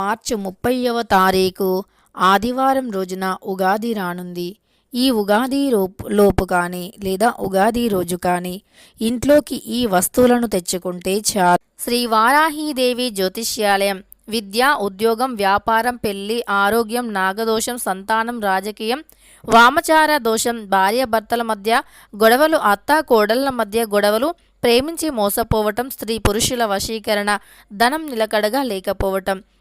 మార్చి ముప్పైవ తారీఖు ఆదివారం రోజున ఉగాది రానుంది. ఈ ఉగాది లోపు కానీ లేదా ఉగాది రోజు కానీ ఇంట్లోకి ఈ వస్తువులను తెచ్చుకుంటే చాలు శ్రీ వారాహీదేవి జ్యోతిష్యాలయం విద్య ఉద్యోగం వ్యాపారం పెళ్ళి ఆరోగ్యం నాగదోషం సంతానం రాజకీయం వామచార దోషం భార్యాభర్తల మధ్య గొడవలు అత్త కోడళ్ళ మధ్య గొడవలు ప్రేమించి మోసపోవటం స్త్రీ పురుషుల వశీకరణ ధనం నిలకడగా లేకపోవటం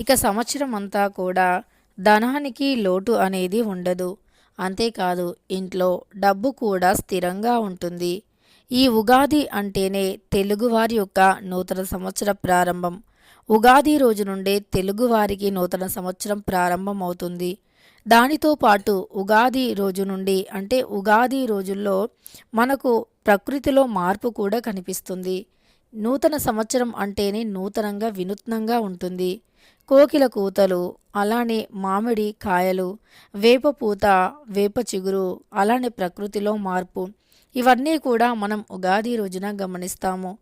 ఇక సంవత్సరం అంతా కూడా ధనానికి లోటు అనేది ఉండదు. అంతేకాదు ఇంట్లో డబ్బు కూడా స్థిరంగా ఉంటుంది. ఈ ఉగాది అంటేనే తెలుగువారి యొక్క నూతన సంవత్సర ప్రారంభం. ఉగాది రోజు నుండే తెలుగువారికి నూతన సంవత్సరం ప్రారంభం అవుతుంది దానితో పాటు ఉగాది రోజు నుండి అంటే ఉగాది రోజుల్లో మనకు ప్రకృతిలో మార్పు కూడా కనిపిస్తుంది. నూతన సంవత్సరం అంటేనే నూతనంగా వినూత్నంగా ఉంటుంది. కోకిల కూతలు అలానే మామిడి కాయలు వేప పూత వేప చిగురు అలానే ప్రకృతిలో మార్పు. ఇవన్నీ కూడా మనం ఉగాది రోజున గమనిస్తాము.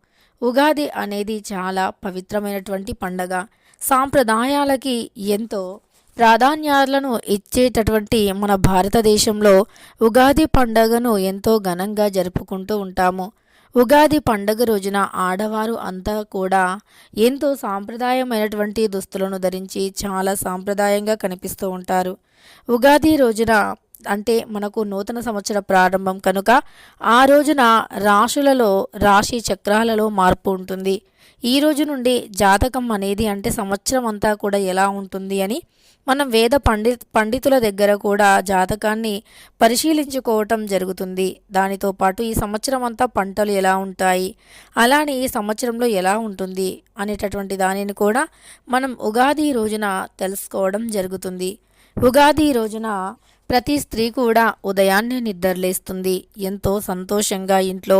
ఉగాది అనేది చాలా పవిత్రమైనటువంటి పండగ. సాంప్రదాయాలకి ఎంతో ప్రాధాన్యాలను ఇచ్చేటటువంటి మన భారతదేశంలో ఉగాది పండగను ఎంతో ఘనంగా జరుపుకుంటూ ఉంటాము. ఉగాది పండగ రోజున ఆడవారు అంతా కూడా ఎంతో సాంప్రదాయమైనటువంటి దుస్తులను ధరించి చాలా సాంప్రదాయంగా కనిపిస్తూ ఉంటారు. ఉగాది రోజున అంటే మనకు నూతన సంవత్సర ప్రారంభం కనుక ఆ రోజున రాశులలో రాశి చక్రాలలో మార్పు ఉంటుంది. ఈ రోజు నుండి జాతకం అనేది అంటే సంవత్సరం అంతా కూడా ఎలా ఉంటుంది అని మనం వేద పండి పండితుల దగ్గర కూడా జాతకాన్ని పరిశీలించుకోవటం జరుగుతుంది. దానితో పాటు ఈ సంవత్సరం అంతా పంటలు ఎలా ఉంటాయి అలానే ఈ సంవత్సరంలో ఎలా ఉంటుంది అనేటటువంటి దానిని కూడా మనం ఉగాది రోజున తెలుసుకోవడం జరుగుతుంది. ఉగాది రోజున ప్రతి స్త్రీ కూడా ఉదయాన్నే నిద్రలేస్తుంది. ఎంతో సంతోషంగా ఇంట్లో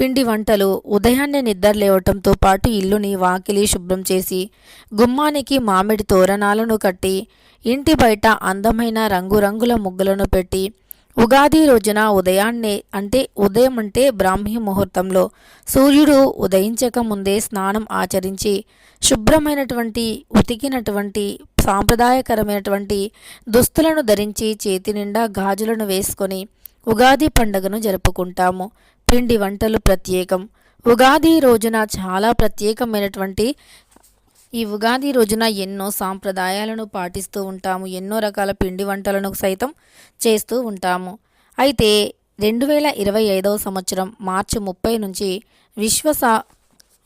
పిండి వంటలు ఉదయాన్నే నిద్రలేవటంతో పాటు ఇల్లుని వాకిలి శుభ్రం చేసి గుమ్మానికి మామిడి తోరణాలను కట్టి ఇంటి బయట అందమైన రంగురంగుల ముగ్గులను పెట్టి ఉగాది రోజున ఉదయాన్నే అంటే ఉదయం అంటే బ్రాహ్మీ ముహూర్తంలో సూర్యుడు ఉదయించక ముందే స్నానం ఆచరించి శుభ్రమైనటువంటి ఉతికినటువంటి సాంప్రదాయకరమైనటువంటి దుస్తులను ధరించి చేతి నిండా గాజులను వేసుకొని ఉగాది పండుగను జరుపుకుంటాము. పిండి వంటలు ప్రత్యేకం. ఉగాది రోజున చాలా ప్రత్యేకమైనటువంటి ఈ ఉగాది రోజున ఎన్నో సాంప్రదాయాలను పాటిస్తూ ఉంటాము ఎన్నో రకాల పిండి వంటలను సైతం చేస్తూ ఉంటాము. అయితే రెండు వేల ఇరవై ఐదవ సంవత్సరం మార్చి ముప్పై నుంచి విశ్వసా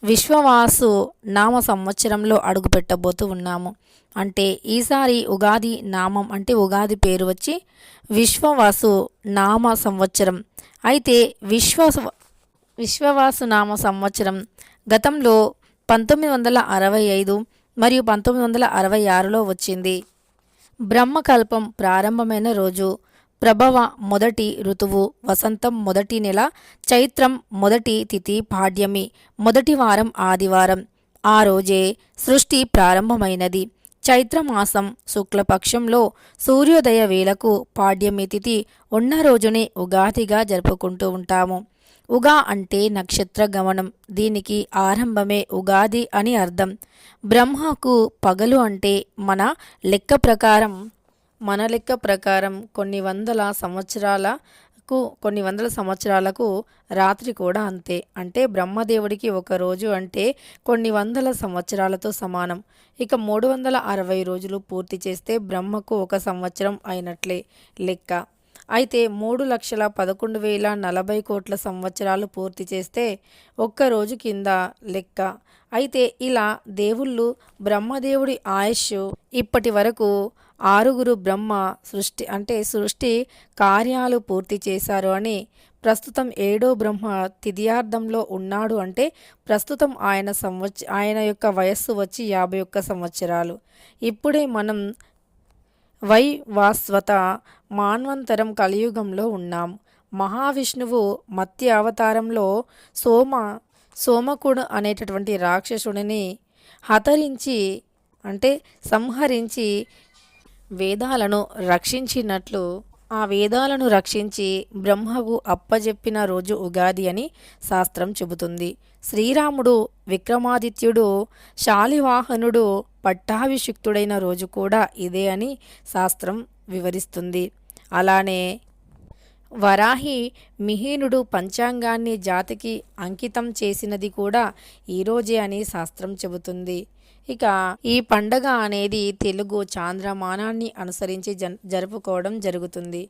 విశ్వవాసు నామ సంవత్సరంలో అడుగుపెట్టబోతూ ఉన్నాము. అంటే ఈసారి ఉగాది నామం అంటే ఉగాది పేరు వచ్చి విశ్వవాసు నామ సంవత్సరం. అయితే విశ్వ విశ్వవాసు నామ సంవత్సరం గతంలో పంతొమ్మిది వందల అరవై ఐదు మరియు పంతొమ్మిది వందల అరవై ఆరులో వచ్చింది. బ్రహ్మకల్పం ప్రారంభమైన రోజు ప్రభవ మొదటి ఋతువు వసంతం మొదటి నెల చైత్రం మొదటి తిథి పాడ్యమి మొదటి వారం ఆదివారం. ఆ రోజే సృష్టి ప్రారంభమైనది. చైత్రమాసం శుక్లపక్షంలో సూర్యోదయ వేళకు పాడ్యమి తిథి ఉన్న రోజునే ఉగాదిగా జరుపుకుంటూ ఉంటాము. ఉగా అంటే నక్షత్ర గమనం. దీనికి ఆరంభమే ఉగాది అని అర్థం. బ్రహ్మకు పగలు అంటే మన లెక్క ప్రకారం మన లెక్క ప్రకారం కొన్ని వందల సంవత్సరాలకు కొన్ని వందల సంవత్సరాలకు రాత్రి కూడా అంతే. అంటే బ్రహ్మదేవుడికి ఒక రోజు అంటే కొన్ని వందల సంవత్సరాలతో సమానం. ఇక మూడు వందల అరవై రోజులు పూర్తి చేస్తే బ్రహ్మకు ఒక సంవత్సరం అయినట్లే లెక్క. అయితే మూడు లక్షల పదకొండు వేల నలభై కోట్ల సంవత్సరాలు పూర్తి చేస్తే ఒక్క రోజు కింద లెక్క. అయితే ఇలా దేవుళ్ళు బ్రహ్మదేవుడి ఆయుష్ ఇప్పటి వరకు ఆరుగురు బ్రహ్మ సృష్టి అంటే సృష్టి కార్యాలు పూర్తి చేశారు అని ప్రస్తుతం ఏడో బ్రహ్మ తిథియార్థంలో ఉన్నాడు అంటే ప్రస్తుతం ఆయన సంవత్స ఆయన యొక్క వయస్సు వచ్చి యాభై ఒక్క సంవత్సరాలు. ఇప్పుడే మనం వై వాస్వత మాన్వంతరం కలియుగంలో ఉన్నాం. మహావిష్ణువు మత్య అవతారంలో సోమ సోమకుడు అనేటటువంటి రాక్షసుడిని హతరించి అంటే సంహరించి వేదాలను రక్షించినట్లు ఆ వేదాలను రక్షించి బ్రహ్మకు అప్పజెప్పిన రోజు ఉగాది అని శాస్త్రం చెబుతుంది. శ్రీరాముడు విక్రమాదిత్యుడు శాలివాహనుడు పట్టాభిషిక్తుడైన రోజు కూడా ఇదే అని శాస్త్రం వివరిస్తుంది. అలానే వరాహి మిహీనుడు పంచాంగాన్ని జాతికి అంకితం చేసినది కూడా ఈరోజే అని శాస్త్రం చెబుతుంది. ఇక ఈ పండగ అనేది తెలుగు చాంద్రమానాన్ని అనుసరించి జన్ జరుపుకోవడం జరుగుతుంది.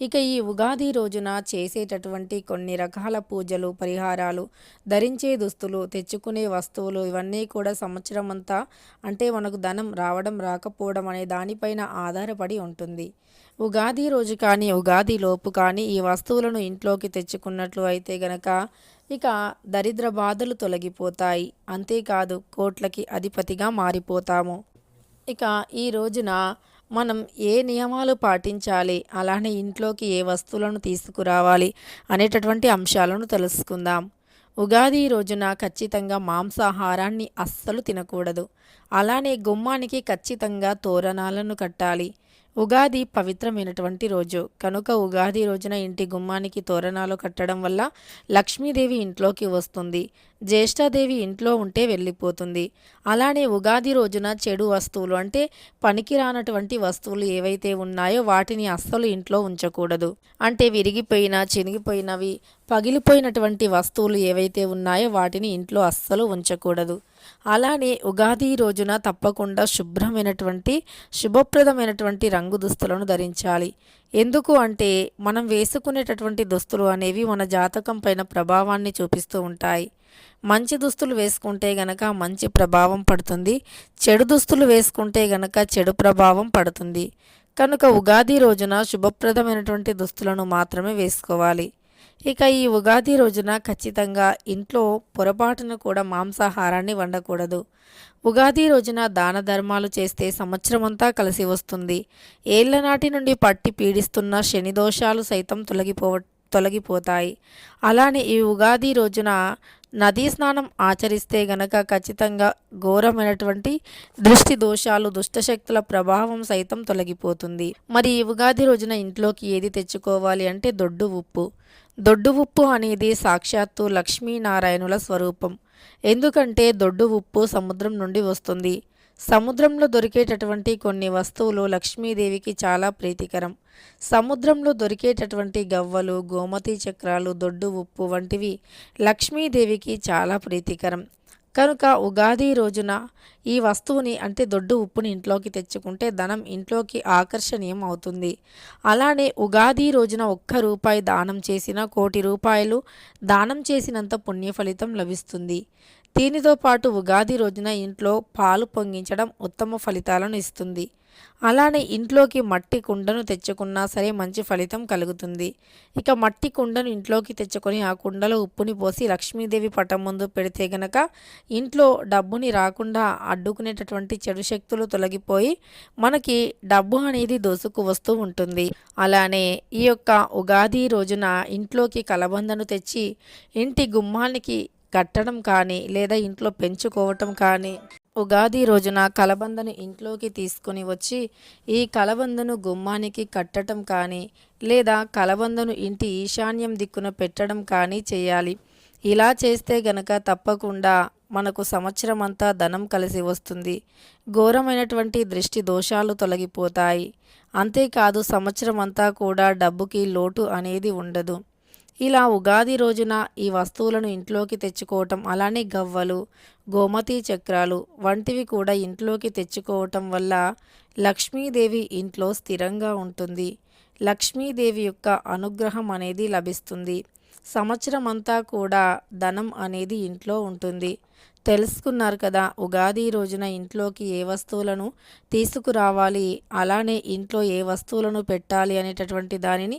ఇక ఈ ఉగాది రోజున చేసేటటువంటి కొన్ని రకాల పూజలు పరిహారాలు ధరించే దుస్తులు తెచ్చుకునే వస్తువులు ఇవన్నీ కూడా సంవత్సరం అంతా అంటే మనకు ధనం రావడం రాకపోవడం అనే దానిపైన ఆధారపడి ఉంటుంది. ఉగాది రోజు కానీ ఉగాది లోపు కానీ ఈ వస్తువులను ఇంట్లోకి తెచ్చుకున్నట్లు అయితే గనక ఇక దరిద్ర బాధలు తొలగిపోతాయి. అంతేకాదు కోట్లకి అధిపతిగా మారిపోతాము. ఇక ఈ రోజున మనం ఏ నియమాలు పాటించాలి? అలానే ఇంట్లోకి ఏ వస్తువులను తీసుకురావాలి? అనేటటువంటి అంశాలను తెలుసుకుందాం. ఉగాది రోజున ఖచ్చితంగా మాంసాహారాన్ని అస్సలు తినకూడదు. అలానే గుమ్మానికి ఖచ్చితంగా తోరణాలను కట్టాలి. ఉగాది పవిత్రమైనటువంటి రోజు. కనుక ఉగాది రోజున ఇంటి గుమ్మానికి తోరణాలు కట్టడం వల్ల లక్ష్మీదేవి ఇంట్లోకి వస్తుంది. జ్యేష్ఠాదేవి ఇంట్లో ఉంటే వెళ్ళిపోతుంది. అలానే ఉగాది రోజున చెడు వస్తువులు అంటే పనికిరానటువంటి వస్తువులు ఏవైతే ఉన్నాయో వాటిని అస్సలు ఇంట్లో ఉంచకూడదు. అంటే విరిగిపోయిన చినిగిపోయినవి పగిలిపోయినటువంటి వస్తువులు ఏవైతే ఉన్నాయో వాటిని ఇంట్లో అస్సలు ఉంచకూడదు. అలానే ఉగాది రోజున తప్పకుండా శుభ్రమైనటువంటి శుభప్రదమైనటువంటి రంగు దుస్తులను ధరించాలి. ఎందుకు అంటే మనం వేసుకునేటటువంటి దుస్తులు అనేవి మన జాతకం పైన ప్రభావాన్ని చూపిస్తూ ఉంటాయి. మంచి దుస్తులు వేసుకుంటే గనక మంచి ప్రభావం పడుతుంది. చెడు దుస్తులు వేసుకుంటే గనక చెడు ప్రభావం పడుతుంది. కనుక ఉగాది రోజున శుభప్రదమైనటువంటి దుస్తులను మాత్రమే వేసుకోవాలి. ఇక ఈ ఉగాది రోజున ఖచ్చితంగా ఇంట్లో పొరపాటున కూడా మాంసాహారాన్ని వండకూడదు. ఉగాది రోజున దాన ధర్మాలు చేస్తే సంవత్సరమంతా కలిసి వస్తుంది. ఏళ్ళనాటి నుండి పట్టి పీడిస్తున్న శని దోషాలు సైతం తొలగిపోవ తొలగిపోతాయి. అలానే ఈ ఉగాది రోజున నదీ స్నానం ఆచరిస్తే గనక ఖచ్చితంగా ఘోరమైనటువంటి దృష్టి దోషాలు దుష్టశక్తుల ప్రభావం సైతం తొలగిపోతుంది. మరి ఈ ఉగాది రోజున ఇంట్లోకి ఏది తెచ్చుకోవాలి అంటే దొడ్డు ఉప్పు. దొడ్డు ఉప్పు అనేది సాక్షాత్తు లక్ష్మీనారాయణుల స్వరూపం. ఎందుకంటే దొడ్డు ఉప్పు సముద్రం నుండి వస్తుంది. సముద్రంలో దొరికేటటువంటి కొన్ని వస్తువులు లక్ష్మీదేవికి చాలా ప్రీతికరం. సముద్రంలో దొరికేటటువంటి గవ్వలు గోమతి చక్రాలు దొడ్డు ఉప్పు వంటివి లక్ష్మీదేవికి చాలా ప్రీతికరం. కనుక ఉగాది రోజున ఈ వస్తువుని అంటే దొడ్డు ఉప్పుని ఇంట్లోకి తెచ్చుకుంటే ధనం ఇంట్లోకి ఆకర్షణీయం అవుతుంది. అలానే ఉగాది రోజున ఒక్క రూపాయి దానం చేసిన కోటి రూపాయలు దానం చేసినంత పుణ్య ఫలితం లభిస్తుంది. దీనితో పాటు ఉగాది రోజున ఇంట్లో పాలు పొంగించడం ఉత్తమ ఫలితాలను ఇస్తుంది. అలానే ఇంట్లోకి మట్టి కుండను తెచ్చుకున్నా సరే మంచి ఫలితం కలుగుతుంది. ఇక మట్టి కుండను ఇంట్లోకి తెచ్చుకొని ఆ కుండలో ఉప్పుని పోసి లక్ష్మీదేవి పటం ముందు పెడితే గనక ఇంట్లో డబ్బుని రాకుండా అడ్డుకునేటటువంటి చెడు శక్తులు తొలగిపోయి మనకి డబ్బు అనేది దోసుకు వస్తూ ఉంటుంది. అలానే ఈ యొక్క ఉగాది రోజున ఇంట్లోకి కలబందను తెచ్చి ఇంటి గుమ్మానికి కట్టడం కానీ లేదా ఇంట్లో పెంచుకోవటం కానీ ఉగాది రోజున కలబందను ఇంట్లోకి తీసుకుని వచ్చి ఈ కలబందను గుమ్మానికి కట్టడం కానీ లేదా కలబందను ఇంటి ఈశాన్యం దిక్కున పెట్టడం కానీ చేయాలి. ఇలా చేస్తే గనక తప్పకుండా మనకు సంవత్సరం అంతా ధనం కలిసి వస్తుంది. ఘోరమైనటువంటి దృష్టి దోషాలు తొలగిపోతాయి. అంతేకాదు సంవత్సరం అంతా కూడా డబ్బుకి లోటు అనేది ఉండదు. ఇలా ఉగాది రోజున ఈ వస్తువులను ఇంట్లోకి తెచ్చుకోవటం అలానే గవ్వలు గోమతి చక్రాలు వంటివి కూడా ఇంట్లోకి తెచ్చుకోవటం వల్ల లక్ష్మీదేవి ఇంట్లో స్థిరంగా ఉంటుంది. లక్ష్మీదేవి యొక్క అనుగ్రహం అనేది లభిస్తుంది. సంవత్సరం అంతా కూడా ధనం అనేది ఇంట్లో ఉంటుంది. తెలుసుకున్నారు కదా ఉగాది రోజున ఇంట్లోకి ఏ వస్తువులను తీసుకురావాలి అలానే ఇంట్లో ఏ వస్తువులను పెట్టాలి అనేటటువంటి దానిని